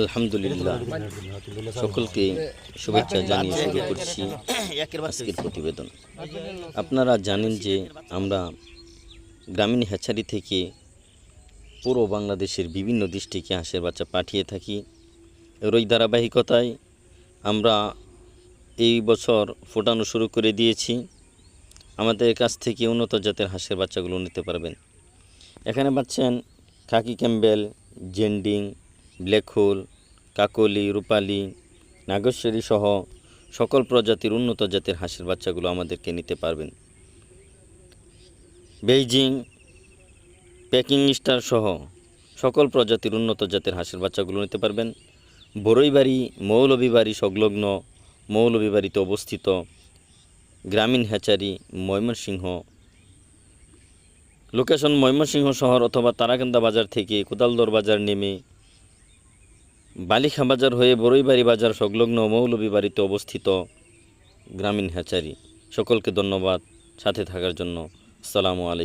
আলহামদুলিল্লাহ। সকলকে শুভেচ্ছা জানিয়ে শুরু করছি আজকের প্রতিবেদন। আপনারা জানেন যে আমরা গ্রামীণ হ্যাচারি থেকে পুরো বাংলাদেশের বিভিন্ন ডিস্ট্রিক্টে হাঁসের বাচ্চা পাঠিয়ে থাকি। এর ওই ধারাবাহিকতায় আমরা এই বছর ফোটানো শুরু করে দিয়েছি। আমাদের কাছ থেকে উন্নত জাতের হাঁসের বাচ্চাগুলো নিতে পারবেন। এখানে পাচ্ছেন khaki Campbell, Jinding black hole কাকলি, রূপালি, নাগেশ্বরী সহ সকল প্রজাতির উন্নত জাতের হাঁসের বাচ্চাগুলো আমাদেরকে নিতে পারবেন। বেইজিং প্যাকিং স্টার সহ সকল প্রজাতির উন্নত জাতের হাঁসের বাচ্চাগুলো নিতে পারবেন। বড়ইবাড়ি মৌলভীবাড়ি সংলগ্ন, মৌলভীবাড়িতে অবস্থিত গ্রামীণ হ্যাচারি, ময়মনসিংহ। লোকেশন ময়মনসিংহ শহর অথবা তারাকান্দা বাজার থেকে কোদালদর বাজার নেমে বালিখা বাজার হয়ে বড়ইবাড়ি বাজার সংলগ্ন মৌলভীবাড়িতে অবস্থিত গ্রামীণ হ্যাচারি। সকলকে ধন্যবাদ। সাথে থাকার জন্য। আসসালামু আলাইকুম।